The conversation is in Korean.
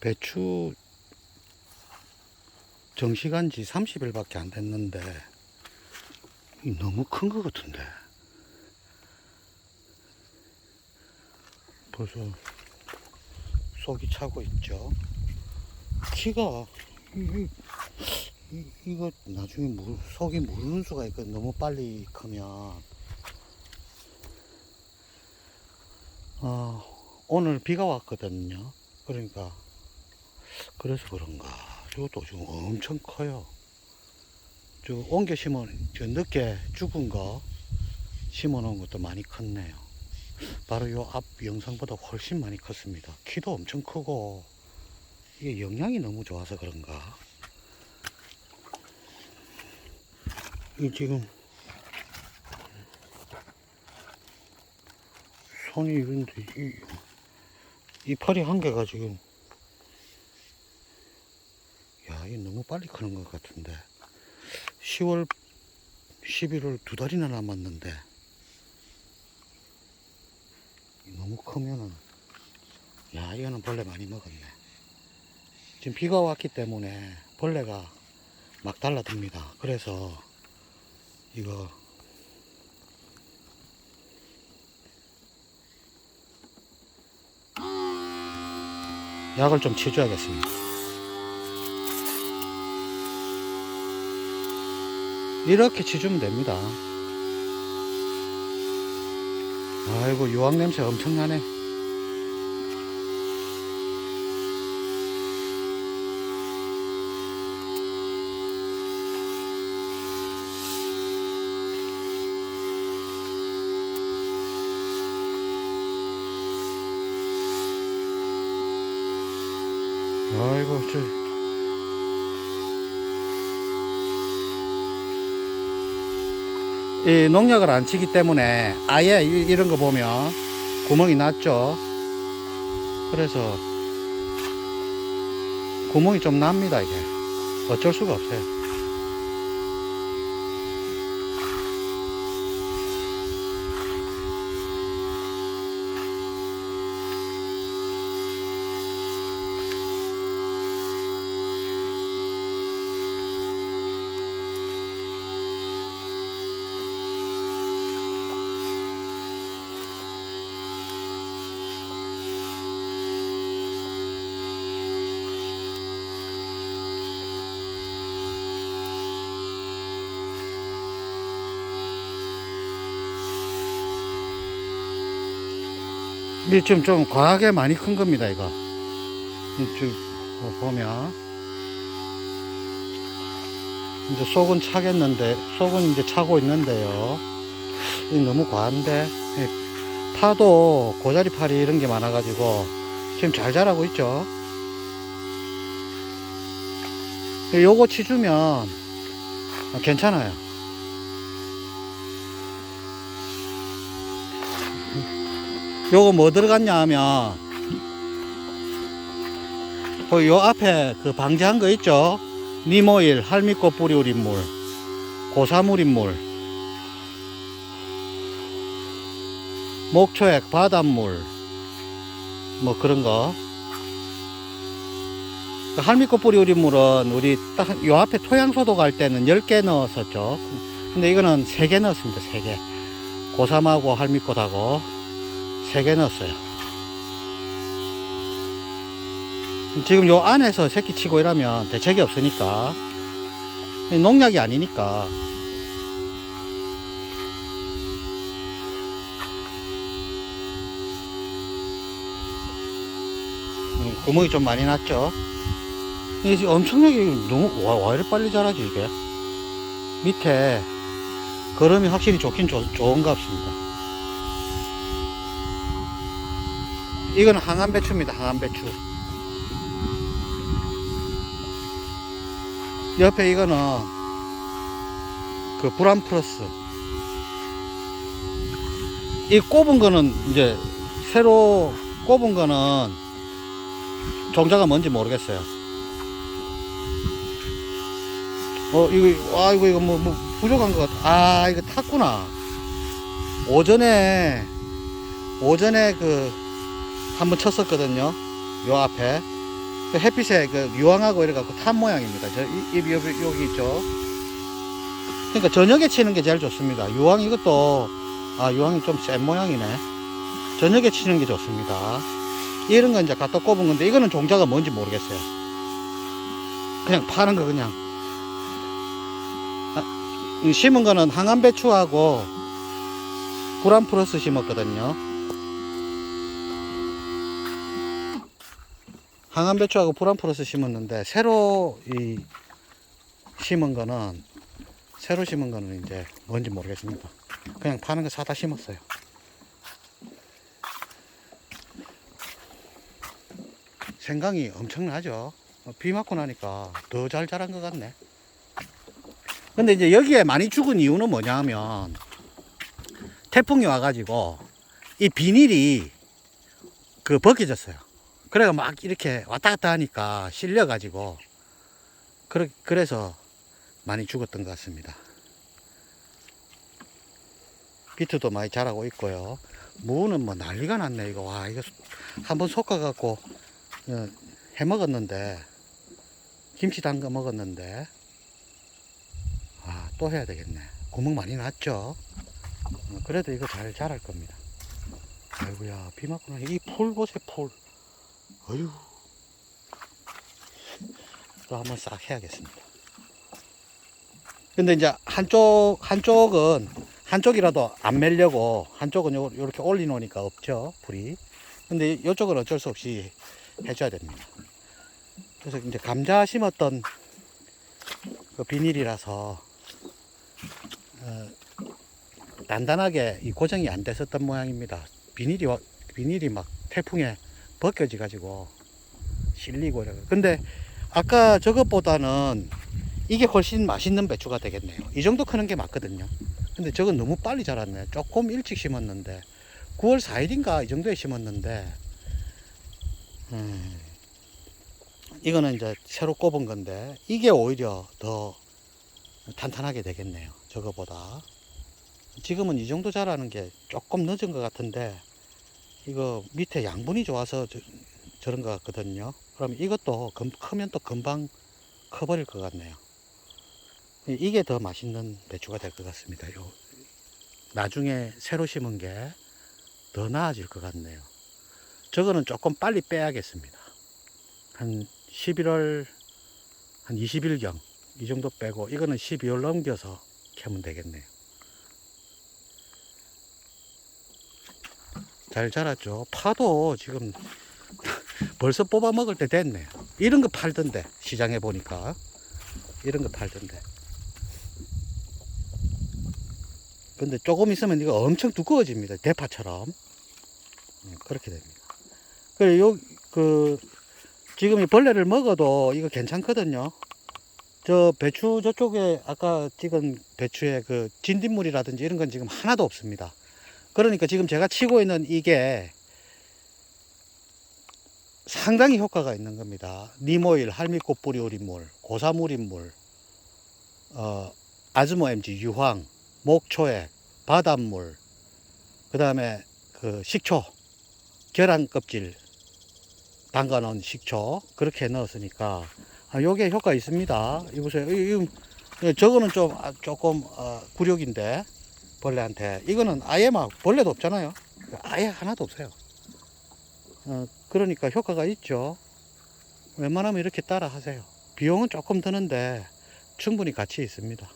배추 정식한 지 30일밖에 안 됐는데 이 너무 큰 것 같은데. 벌써 속이 차고 있죠. 키가 이, 이, 이, 거 나중에 물, 속이 무르는 수가 있거 너무 빨리 크면. 어, 오늘 비가 왔거든요. 그러니까 그래서 그런가. 이것도 지금 엄청 커요. 저 옮겨 심어 저 늦게 죽은 거 심어 놓은 것도 많이 컸네요. 바로 요 앞 영상보다 훨씬 많이 컸습니다. 키도 엄청 크고. 이게 영양이 너무 좋아서 그런가. 이 지금 손이 이런데 이, 이파리 한 개가 지금 야, 이게 너무 빨리 크는 것 같은데. 10월, 11월 두 달이나 남았는데. 너무 크면은, 야, 이거는 벌레 많이 먹었네. 지금 비가 왔기 때문에 벌레가 막 달라듭니다. 그래서 이거 약을 좀 치줘야겠습니다. 이렇게 치주면 됩니다. 아이고 유황 냄새 엄청나네. 아이고 저 이 농약을 안 치기 때문에 아예 이- 이런 거 보면 구멍이 났죠. 그래서 구멍이 좀 납니다 이게 어쩔 수가 없어요. 지금 좀 과하게 많이 큰 겁니다 이거. 쭉 보면 이제 속은 차겠는데 속은 이제 차고 있는데요. 이 너무 과한데 이 파도 고자리 파리 이런 게 많아 가지고 지금 잘 자라고 있죠. 요거 치주면 괜찮아요. 요거 뭐 들어갔냐 하면 그요 앞에 그 방지한 거 있죠? 니모일 할미꽃 뿌리 우린 물 고사물 인 물 목초액 바닷물 뭐 그런 거. 그 할미꽃 뿌리 우린 물은 우리 딱 요 앞에 토양 소독할 때는 10개 넣었었죠. 근데 이거는 3개 넣었습니다 3개. 고삼하고 할미꽃하고 세 개 넣었어요. 지금 요 안에서 새끼 치고 이러면 대책이 없으니까 농약이 아니니까 음, 구멍이 좀 많이 났죠. 이게 엄청나게 너무 와, 와 이래 빨리 자라지 이게 밑에 걸음이 확실히 좋긴 좋, 좋은가 봅니다. 이건 항암 배추입니다. 항암 배추. 옆에 이거는 그 브람 플러스. 이 꼽은 거는 이제 새로 꼽은 거는 종자가 뭔지 모르겠어요. 어 이거 와 이거 이거 뭐, 뭐 부족한 것 같아. 아 이거 탔구나. 오전에 오전에 그 한번 쳤었거든요. 요 앞에. 그 햇빛에 그 유황하고 이래갖고 탄 모양입니다. 저 이- 이- 여기, 여기 있죠. 그러니까 저녁에 치는 게 제일 좋습니다. 유황 이것도 아 유황이 좀 센 모양이네. 저녁에 치는 게 좋습니다. 이런 건 이제 갖다 꼽은 건데 이거는 종자가 뭔지 모르겠어요. 그냥 파는 거 그냥. 아, 이 심은 거는 항암 배추하고 구란 플러스 심었거든요. 항암 배추하고 플러스 심었는데 새로 이 심은 거는 새로 심은 거는 이제 뭔지 모르겠습니다. 그냥 파는 거 사다 심었어요. 생강이 엄청나죠. 어, 비 맞고 나니까 더 잘 자란 것 같네. 근데 이제 여기에 많이 죽은 이유는 뭐냐 하면 태풍이 와가지고 이 비닐이 그 벗겨졌어요. 그래가 막 이렇게 왔다 갔다 하니까 실려가지고 그래, 그래서 많이 죽었던 것 같습니다. 비트도 많이 자라고 있고요. 무는 뭐 난리가 났네 이거. 와 이거 한번 솎아갖고 어, 해 먹었는데 김치 담가 먹었는데 아 또 해야 되겠네. 구멍 많이 났죠? 어, 그래도 이거 잘 자랄 겁니다. 아이고야 비 맞고 나니 이풀 보세요 풀 어휴. 또 한번 싹 해야겠습니다. 근데 이제 한쪽 한쪽은 한쪽이라도 안 멜려고 한쪽은 요, 요렇게 올려놓으니까 없죠 불이. 근데 이쪽은 어쩔 수 없이 해줘야 됩니다. 그래서 이제 감자 심었던 그 비닐이라서 어, 단단하게 이 고정이 안 됐었던 모양입니다. 비닐이 와- 비닐이 막 태풍에 벗겨져 가지고 실리고 이래. 근데 아까 저것보다는 이게 훨씬 맛있는 배추가 되겠네요. 이 정도 크는 게 맞거든요. 근데 저건 너무 빨리 자랐네. 조금 일찍 심었는데 9월 4일인가 이 정도에 심었는데 음, 이거는 이제 새로 꼽은 건데 이게 오히려 더 탄탄하게 되겠네요. 저거보다. 지금은 이 정도 자라는 게 조금 늦은 것 같은데 이거 밑에 양분이 좋아서 저, 런것 같거든요. 그럼 이것도 금- 크면 또 금방 커버릴 것 같네요. 이- 이게 더 맛있는 배추가 될 것 같습니다. 요 나중에 새로 심은 게 더 나아질 것 같네요. 저거는 조금 빨리 빼야겠습니다. 한 11월 한 20일경 이 정도 빼고 이거는 12월 넘겨서 캐면 되겠네요. 잘 자랐죠. 파도 지금 벌써 뽑아 먹을 때 됐네요. 이런 거 팔던데 시장에 보니까 이런 거 팔던데. 근데 조금 있으면 이거 엄청 두꺼워집니다. 대파처럼 음, 그렇게 됩니다. 그래 요 그 지금 이 벌레를 먹어도 이거 괜찮거든요. 저 배추 저쪽에 아까 찍은 배추에 그 진딧물이라든지 이런 건 지금 하나도 없습니다. 그러니까 지금 제가 치고 있는 이게 상당히 효과가 있는 겁니다. 니모일, 할미꽃 뿌리 우린물, 고사물 인물, 어, 아즈모 MG, 유황, 목초액, 바닷물, 그 다음에 그 식초, 계란 껍질 담가 놓은 식초 그렇게 넣었으니까 아, 요게 효과 있습니다. 이보세요. 이, 이, 저거는 좀 아, 조금 어, 굴욕인데 벌레한테 이거는 아예 막 벌레도 없잖아요. 아예 하나도 없어요. 어, 그러니까 효과가 있죠. 웬만하면 이렇게 따라 하세요. 비용은 조금 드는데 충분히 가치 있습니다.